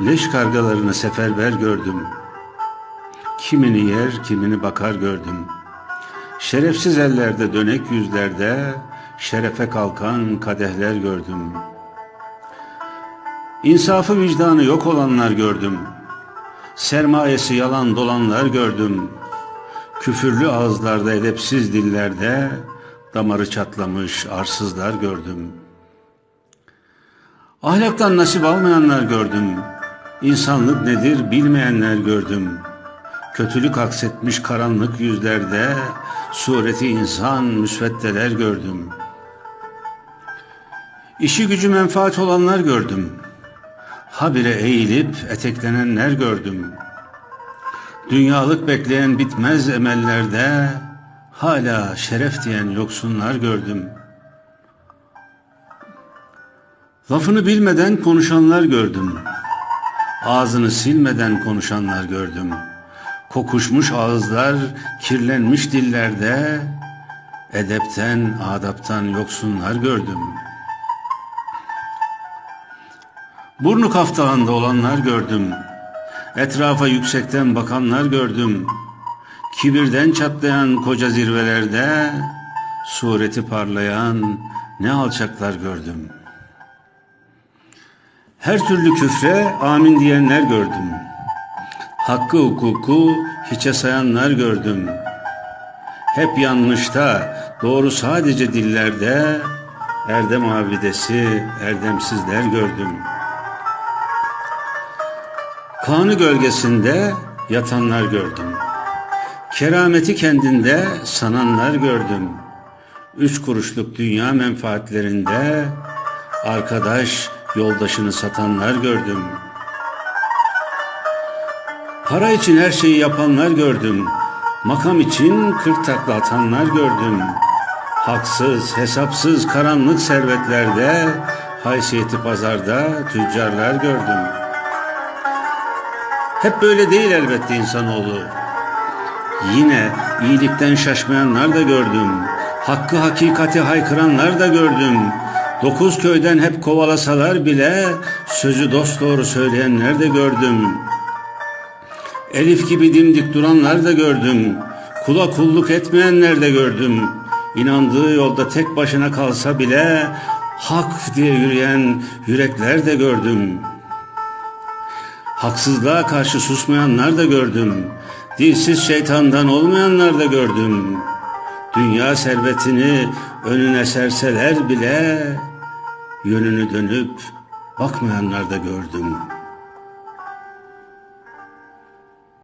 Leş kargalarını seferber gördüm. Kimini yer, kimini bakar gördüm. Şerefsiz ellerde, dönek yüzlerde şerefe kalkan kadehler gördüm. İnsafı vicdanı yok olanlar gördüm. Sermayesi yalan dolanlar gördüm. Küfürlü ağızlarda, edepsiz dillerde damarı çatlamış arsızlar gördüm. Ahlaktan nasip almayanlar gördüm. İnsanlık nedir bilmeyenler gördüm. Kötülük aksetmiş karanlık yüzlerde sureti insan müsveddeler gördüm. İşi gücü menfaat olanlar gördüm. Habire eğilip eteklenenler gördüm. Dünyalık bekleyen bitmez emellerde hala şeref diyen yoksunlar gördüm. Lafını bilmeden konuşanlar gördüm. Ağzını silmeden konuşanlar gördüm. Kokuşmuş ağızlar, kirlenmiş dillerde edepten, adaptan yoksunlar gördüm. Burnu kaftalanda olanlar gördüm. Etrafa yüksekten bakanlar gördüm. Kibirden çatlayan koca zirvelerde sureti parlayan ne alçaklar gördüm. Her türlü küfre amin diyenler gördüm. Hakkı hukuku hiçe sayanlar gördüm. Hep yanlışta, doğru sadece dillerde, erdem abidesi, erdemsizler gördüm. Kanı gölgesinde yatanlar gördüm. Kerameti kendinde sananlar gördüm. Üç kuruşluk dünya menfaatlerinde arkadaş yoldaşını satanlar gördüm. Para için her şeyi yapanlar gördüm. Makam için kırk takla atanlar gördüm. Haksız, hesapsız karanlık servetlerde, haysiyeti pazarda tüccarlar gördüm. Hep böyle değil elbette insanoğlu. Yine iyilikten şaşmayanlar da gördüm. Hakkı hakikati haykıranlar da gördüm. Dokuz köyden hep kovalasalar bile sözü dost doğru söyleyenler de gördüm. Elif gibi dimdik duranlar da gördüm. Kula kulluk etmeyenler de gördüm. İnandığı yolda tek başına kalsa bile hak diye yürüyen yürekler de gördüm. Haksızlığa karşı susmayanlar da gördüm. Dilsiz şeytandan olmayanlar da gördüm. Dünya servetini önüne serseler bile yönünü dönüp bakmayanlar da gördüm.''